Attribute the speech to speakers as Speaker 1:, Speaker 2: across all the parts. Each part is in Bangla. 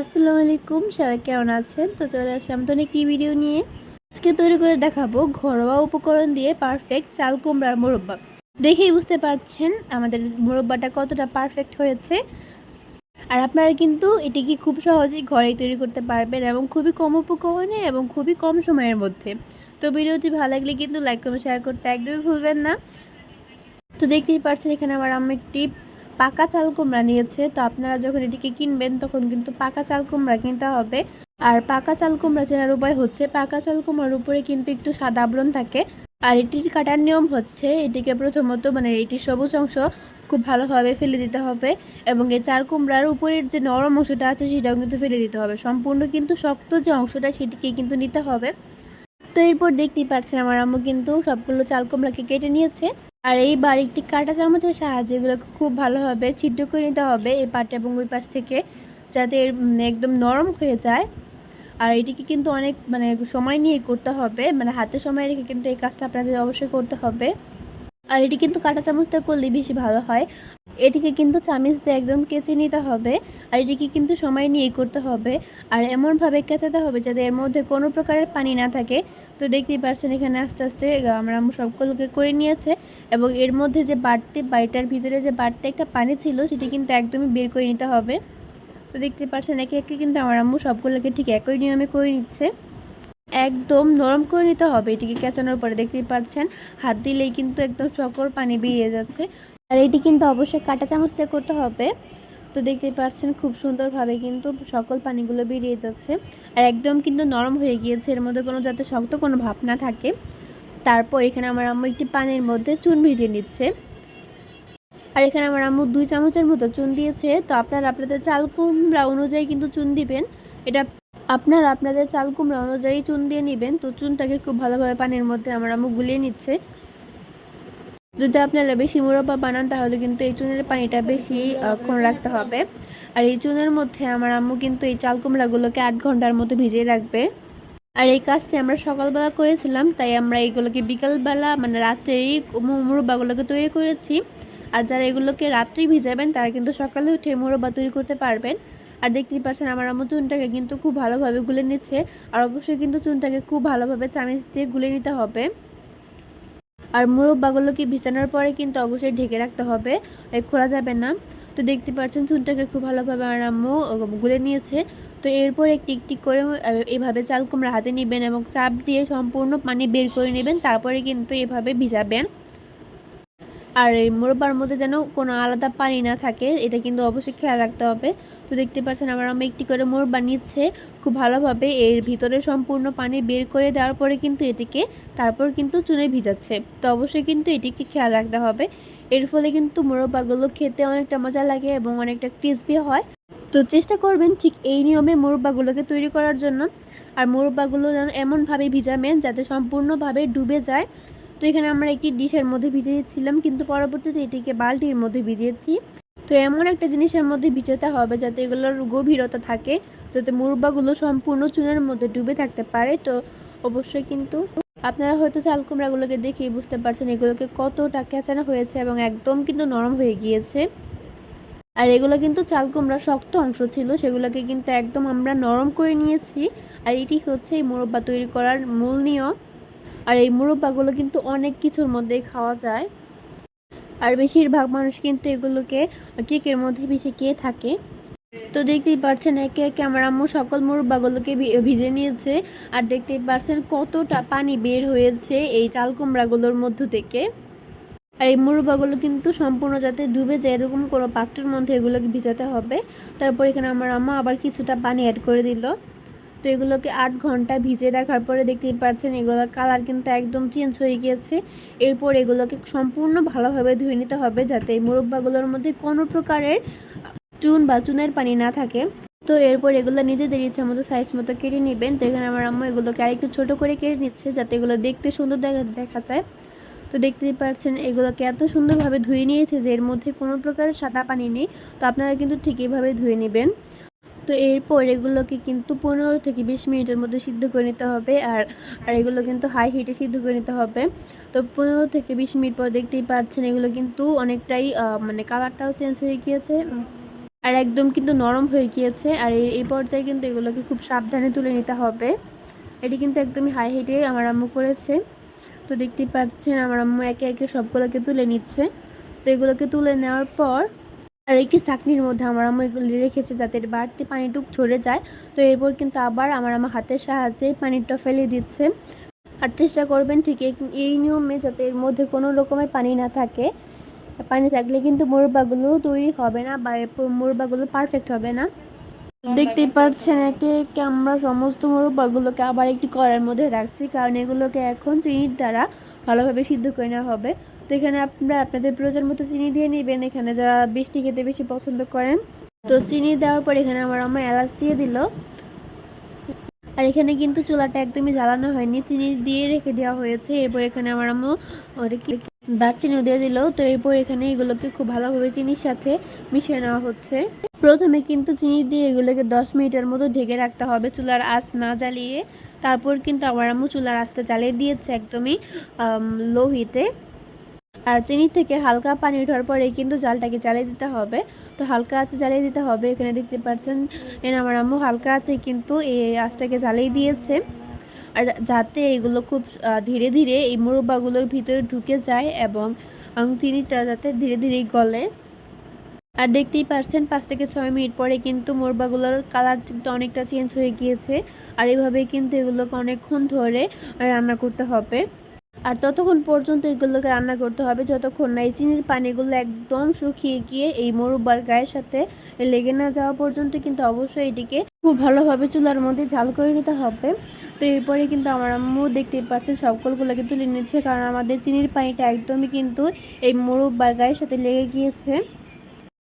Speaker 1: আসসালামু আলাইকুম, সবাই কেমন আছেন? তো চলে আসলাম তো একটি ভিডিও নিয়ে। আজকে তৈরি করে দেখাবো ঘরোয়া উপকরণ দিয়ে পারফেক্ট চাল কুমড়ার মোরব্বা। দেখেই বুঝতে পারছেন আমাদের মোরব্বাটা কতটা পারফেক্ট হয়েছে। আর আপনারা কিন্তু এটিকে খুব সহজেই ঘরেই তৈরি করতে পারবেন এবং খুবই কম উপকরণে এবং খুবই কম সময়ের মধ্যে। তো ভিডিওটি ভালো লাগলে কিন্তু লাইক কমেন্ট শেয়ার করতে একদমই ভুলবেন না। তো দেখতেই পারছেন এখানে আমার আম্মু একটি পাকা চাল কুমড়া নিয়েছে, তো আপনারা যখন এটিকে কিনবেন তখন কিন্তু পাকা চাল কুমড়া কিনতে হবে। আর পাকা চাল কুমড়া চেনার উপায় হচ্ছে, পাকা চাল কুমড়ার উপরে কিন্তু একটু সাদা আবরণ থাকে। আর এটির কাটার নিয়ম হচ্ছে, এটিকে প্রথমত মানে এটির সবুজ অংশ খুব ভালোভাবে ফেলে দিতে হবে এবং এই চাল কুমড়ার উপরের যে নরম অংশটা আছে সেটাও কিন্তু ফেলে দিতে হবে। সম্পূর্ণ কিন্তু শক্ত যে অংশটা সেটিকে কিন্তু নিতে হবে। তো এরপর দেখতেই পাচ্ছেন আমার আম্মু কিন্তু সবগুলো চাল কুমড়াকে কেটে নিয়েছে। আর এই একটি কাঁটা চামচের সাহায্যে, এগুলোকে খুব ভালোভাবে ছিদ্র করে নিতে হবে এই পাট এবং ওই পাশ থেকে যাতে একদম নরম হয়ে যায়। আর এটিকে কিন্তু অনেক মানে সময় নিয়ে করতে হবে মানে হাতে সময় রেখে কিন্তু এই কাজটা আপনাদের অবশ্যই করতে হবে। আর এটি কিন্তু কাটা চামচটা করলে বেশি ভালো হয়। এটিকে কিন্তু চামিচ দিয়ে একদম কেচে নিতে হবে। আর এটিকে কিন্তু সময় নিয়ে করতে হবে। আর এমনভাবে কেচাতে হবে যাতে এর মধ্যে কোনো প্রকারের পানি না থাকে। তো দেখতেই পাচ্ছেন এখানে আস্তে আস্তে আমরা সবগুলোকে করে নিয়েছে। এবং এর মধ্যে যে বাড়তি বাড়িটার ভিতরে যে বাড়তি একটা পানি ছিল, সেটি কিন্তু একদমই বের করে নিতে হবে। তো দেখতে পাচ্ছেন একে একে কিন্তু আমার আম্মু সবগুলোকে ঠিক একই নিয়মে করে নিচ্ছে। একদম নরম করে নিতে হবে। এটিকে কেঁচানোর পরে দেখতেই পাচ্ছেন, হাত দিলেই কিন্তু একদম চকর পানি বেরিয়ে যাচ্ছে। আর এটি কিন্তু অবশ্যই কাঁটা চামচ দিয়ে করতে হবে। তো দেখতেই পাচ্ছেন খুব সুন্দরভাবে কিন্তু সকল পানিগুলো বেরিয়ে যাচ্ছে। আর একদম কিন্তু নরম হয়ে গিয়েছে। এর মধ্যে কোনো যাতে শক্ত কোনো ভাব না থাকে। তারপর এখানে আমার আম্মু একটি পানির মধ্যে চুন ভিজিয়ে নিচ্ছে। আর এখানে আমার আম্মু দুই চামচের মতো চুন দিয়েছে। তো আপনারা আপনাদের চাল কুমড়া অনুযায়ী কিন্তু চুন দিবেন। এটা আপনারা আপনাদের চাল কুমড়া অনুযায়ী চুন দিয়ে নেবেন। তো চুনটাকে খুব ভালোভাবে পানির মধ্যে আমার আম্মু গুলিয়ে নিচ্ছে। যদি আপনারা বেশি মুরব্বা বানান, তাহলে কিন্তু এই চুনের পানিটা বেশি ক্ষণ রাখতে হবে। আর এই চুনের মধ্যে আমার আম্মু কিন্তু এই চাল কুমড়াগুলোকে আট ঘণ্টার মতো ভিজিয়ে রাখবে। আর এই কাজটি আমরা সকালবেলা করেছিলাম, তাই আমরা এইগুলোকে বিকালবেলা মানে রাত্রেই মুরব্বাগুলোকে তৈরি করেছি। আর যারা এগুলোকে রাত্রেই ভিজাবেন, তারা কিন্তু সকালে উঠে মুরব্বা তৈরি করতে পারবেন। আর দেখতেই পাচ্ছেন আমার আম্মু চুনটাকে কিন্তু খুব ভালোভাবে গুলে নিচ্ছে। আর অবশ্যই কিন্তু চুনটাকে খুব ভালোভাবে চামিচ দিয়ে গুলে নিতে হবে। আর মুরব্বাগুলোকে ভিজানোর পরে কিন্তু অবশ্যই ঢেকে রাখতে হবে। খোলা যাবে না। তো দেখতে পাচ্ছেন চুনটাকে খুব ভালোভাবে আমার আম্মু গুলে নিয়েছে। তো এরপর একটি একটি করে এভাবে চাল কুমড়া হাতে নেবেন এবং চাপ দিয়ে সম্পূর্ণ পানি বের করে নেবেন। তারপরে কিন্তু এভাবে ভিজাবেন। আর এই মোরব্বার মধ্যে যেন কোনো আলাদা পানি না থাকে, এটা কিন্তু অবশ্যই খেয়াল রাখতে হবে। তো দেখতে পাচ্ছেন আমার আমি একটি করে মোরব্বা নিচ্ছে, খুব ভালোভাবে এর ভিতরে সম্পূর্ণ পানি বের করে দেওয়ার পরে কিন্তু এটিকে তারপর কিন্তু চুনে ভিজাচ্ছে। তো অবশ্যই কিন্তু এটিকে খেয়াল রাখতে হবে। এর ফলে কিন্তু মোরব্বাগুলো খেতে অনেকটা মজা লাগে এবং অনেকটা ক্রিসপি হয়। তো চেষ্টা করবেন ঠিক এই নিয়মে মোরব্বাগুলোকে তৈরি করার জন্য। আর মোরব্বাগুলো যেন এমনভাবে ভিজাবেন যাতে সম্পূর্ণভাবে ডুবে যায়। তো এখানে আমরা একটি ডিশের মধ্যে ভিজিয়েছিলাম কিন্তু পরবর্তীতে এটিকে বালতির মধ্যে ভিজিয়েছি। তো এমন একটা জিনিসের মধ্যে ভিজাতে হবে যাতে এগুলোর গভীরতা থাকে, যাতে মুরব্বাগুলো সম্পূর্ণ চুনের মধ্যে ডুবে থাকতে পারে। তো অবশ্যই কিন্তু আপনারা হয়তো চাল কুমড়াগুলোকে দেখেই বুঝতে পারছেন এগুলোকে কতটা কেঁচানো হয়েছে এবং একদম কিন্তু নরম হয়ে গিয়েছে। আর এগুলো কিন্তু চাল কুমড়া শক্ত অংশ ছিল, সেগুলোকে কিন্তু একদম আমরা নরম করে নিয়েছি। আর এটি হচ্ছে এই মুরব্বা তৈরি করার মূল নিয়ম। আর এই মুরব্বাগুলো কিন্তু অনেক কিছুর মধ্যেই খাওয়া যায়। আর বেশিরভাগ মানুষ কিন্তু এগুলোকে কেকের মধ্যে বেশি খেয়ে থাকে। তো দেখতেই পাচ্ছেন একে একে আমার আম্মু সকল মুরব্বাগুলোকে ভিজে নিয়েছে। আর দেখতেই পাচ্ছেন কতটা পানি বের হয়েছে এই চাল কুমড়াগুলোর মধ্য থেকে। আর এই মুরব্বাগুলো কিন্তু সম্পূর্ণ যাতে ডুবে যায় এরকম কোনো পাত্রের মধ্যে এগুলোকে ভিজাতে হবে। তারপর এখানে আমার আম্মা আবার কিছুটা পানি অ্যাড করে দিল। তো এগুলোকে আট ঘণ্টা ভিজে রাখার পরে দেখতেই পাচ্ছেন এগুলোর কালার কিন্তু একদম চেঞ্জ হয়ে গিয়েছে। এরপর এগুলোকে সম্পূর্ণ ভালোভাবে ধুয়ে নিতে হবে যাতে এই মুরব্বাগুলোর মধ্যে কোনো প্রকারের চুন বা চুনের পানি না থাকে। তো এরপর এগুলো নিজেদের ইচ্ছা মতো সাইজ মতো কেটে নেবেন। তো এখানে আমার আম্মু এগুলোকে আরেকটু ছোটো করে কেটে নিচ্ছে যাতে এগুলো দেখতে সুন্দর দেখা যায়। তো দেখতেই পাচ্ছেন এগুলোকে এত সুন্দরভাবে ধুয়ে নিয়েছে যে এর মধ্যে কোনো প্রকারের সাদা পানি নেই। তো আপনারা কিন্তু ঠিক এইভাবে ধুয়ে নেবেন। তো এরপর এগুলোকে কিন্তু পনেরো থেকে বিশ মিনিটের মধ্যে সিদ্ধ করে নিতে হবে আর আর এগুলো কিন্তু হাই হিটে সিদ্ধ করে নিতে হবে। তো পনেরো থেকে বিশ মিনিট পর দেখতেই পাচ্ছেন এগুলো কিন্তু অনেকটাই মানে কালারটাও চেঞ্জ হয়ে গিয়েছে। আর একদম কিন্তু নরম হয়ে গিয়েছে। আর এই- পর্যায়ে কিন্তু এগুলোকে খুব সাবধানে তুলে নিতে হবে। এটি কিন্তু একদমই হাই হিটে আমার আম্মু করেছে। তো দেখতেই পাচ্ছেন আমার আম্মু একে একে সবগুলোকে তুলে নিচ্ছে। তো এগুলোকে তুলে নেওয়ার পর আর একটি চাকনির মধ্যে আমার আম্মু এগুলো রেখেছে যাতে বাড়তি পানিটুক ঝরে যায়। তো এরপর কিন্তু আবার আমার আমার হাতের সাহায্যে পানিটা ফেলে দিচ্ছে। আর চেষ্টা করবেন ঠিক এই- নিয়মে যাতে এর মধ্যে কোনো রকমের পানি না থাকে। পানি থাকলে কিন্তু মুরব্বাগুলো তৈরি হবে না বা মুরব্বাগুলো পারফেক্ট হবে না। দেখতেই পাচ্ছেন একে একে আমরা সমস্ত মুরব্বাগুলোকে আবার একটি কড়াইয়ের মধ্যে রাখছি। কারণ এগুলোকে এখন চিনির দ্বারা ভালোভাবে সিদ্ধ করে নেওয়া হবে। তো এখানে আপনারা আপনাদের প্রয়োজন মতো চিনি দিয়ে নেবেন এখানে যারা বৃষ্টি খেতে বেশি পছন্দ করেন। তো চিনি দেওয়ার পর এখানে আমার আম্মা এলাচ দিয়ে দিল। আর এখানে কিন্তু চুলাটা একদমই জ্বালানো হয়নি, চিনি দিয়ে রেখে দেওয়া হয়েছে। এরপর এখানে আমার আম্মু দারচিনিও দিয়ে দিল। তো এরপর এখানে এগুলোকে খুব ভালোভাবে চিনির সাথে মিশিয়ে নেওয়া হচ্ছে। প্রথমে কিন্তু চিনি দিয়ে এগুলোকে দশ মিনিটের মতো ঢেকে রাখতে হবে চুলার আঁচ না জ্বালিয়ে। তারপর কিন্তু আমার আম্মু চুলার আঁচটা জ্বালিয়ে দিয়েছে একদমই লো হিটে আর চিনি থেকে হালকা পানি ওঠার পরে কিন্তু জালটাকে জ্বালিয়ে দিতে হবে। তো হালকা আছে জ্বালিয়ে দিতে হবে। এখানে দেখতে পাচ্ছেন এন আমার আম্মু হালকা আছে কিন্তু এই আঁচটাকে জ্বালিয়ে দিয়েছে। আর যাতে এগুলো খুব ধীরে ধীরে এই মুরব্বাগুলোর ভিতরে ঢুকে যায় এবং চিনিটা যাতে ধীরে ধীরে গলে। আর দেখতেই পারছেন পাঁচ থেকে ছয় মিনিট পরে কিন্তু মোরবাগুলোর কালারটা অনেকটা চেঞ্জ হয়ে গিয়েছে। আর এইভাবেই কিন্তু এগুলোকে অনেকক্ষণ ধরে রান্না করতে হবে। আর ততক্ষণ পর্যন্ত এগুলোকে রান্না করতে হবে যতক্ষণ না এই চিনির পানিগুলো একদম শুকিয়ে গিয়ে এই মোরব্বার গায়ের সাথে লেগে না যাওয়া পর্যন্ত কিন্তু অবশ্যই এটিকে খুব ভালোভাবে চুলার মধ্যে ঝাল করে নিতে হবে। তো এরপরে কিন্তু আমার আম্মু দেখতেই পাচ্ছেন সবগুলোগুলোকে তুলে নিচ্ছে কারণ আমাদের চিনির পানিটা একদমই কিন্তু এই মোরব্বার গায়ের সাথে লেগে গিয়েছে।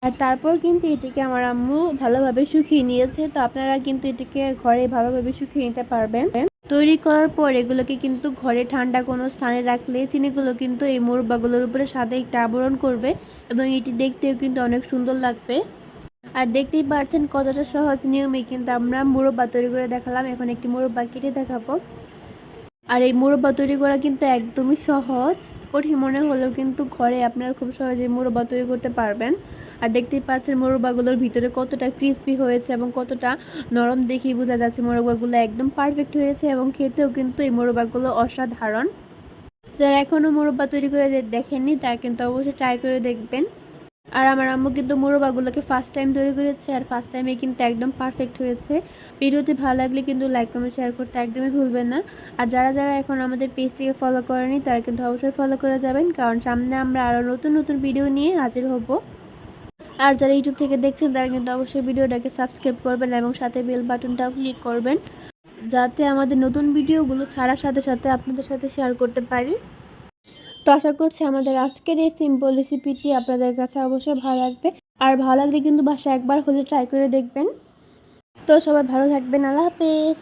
Speaker 1: আর তারপর কিন্তু এটিকে আমার আম্মু ভালোভাবে শুকিয়ে নিয়েছে। তো আপনারা কিন্তু এটিকে ঘরে ভালোভাবে শুকিয়ে নিতে পারবেন। তৈরি করার পর এগুলোকে কিন্তু ঘরে ঠান্ডা কোনো স্থানে রাখলে চিনিগুলো কিন্তু এই মোরব্বাগুলোর উপরে সাদা একটা আবরণ করবে এবং এটি দেখতেও কিন্তু অনেক সুন্দর লাগবে। আর দেখতেই পারছেন কতটা সহজ নিয়মে কিন্তু আমরা মুরব্বা তৈরি করে দেখালাম। এখন একটি মুরব্বা কেটে দেখাবো। আর এই মুরব্বা তৈরি করা কিন্তু একদমই সহজ। কঠিন মনে হলেও কিন্তু ঘরে আপনারা খুব সহজে মুরব্বা তৈরি করতে পারবেন। আর দেখতেই পাচ্ছেন মোরব্বাগুলোর ভিতরে কতটা ক্রিস্পি হয়েছে এবং কতটা নরম দেখেই বোঝা যাচ্ছে মোরব্বাগুলো একদম পারফেক্ট হয়েছে এবং খেতেও কিন্তু এই মোরব্বাগুলো অসাধারণ। যারা এখনও মোরব্বা তৈরি করে দেখেননি তারা কিন্তু অবশ্যই ট্রাই করে দেখবেন। আর আমার আম্মু কিন্তু মোরব্বাগুলোকে ফার্স্ট টাইম তৈরি করেছে আর ফার্স্ট টাইমে কিন্তু একদম পারফেক্ট হয়েছে। ভিডিওটি ভালো লাগলে কিন্তু লাইক কমেন্ট শেয়ার করতে একদমই ভুলবেন না। আর যারা যারা এখন আমাদের পেজটিকে ফলো করেনি, তারা কিন্তু অবশ্যই ফলো করে যাবেন। কারণ সামনে আমরা আরও নতুন নতুন ভিডিও নিয়ে হাজির হব। আর যারা ইউটিউব থেকে দেখছেন, তারা কিন্তু অবশ্যই ভিডিওটাকে সাবস্ক্রাইব করবেন এবং সাথে বেল বাটনটাও ক্লিক করবেন। যাতে আমাদের নতুন ভিডিওগুলো ছাড়ার সাথে সাথে আপনাদের সাথে শেয়ার করতে পারি। তো আশা করছি আমাদের আজকের এই সিম্পল রেসিপিটি আপনাদের কাছে অবশ্যই ভালো লাগবে। আর ভালো লাগলে কিন্তু বাসা একবার হলে ট্রাই করে দেখবেন। তো সবাই ভালো থাকবেন, আল্লাহ হাফেজ।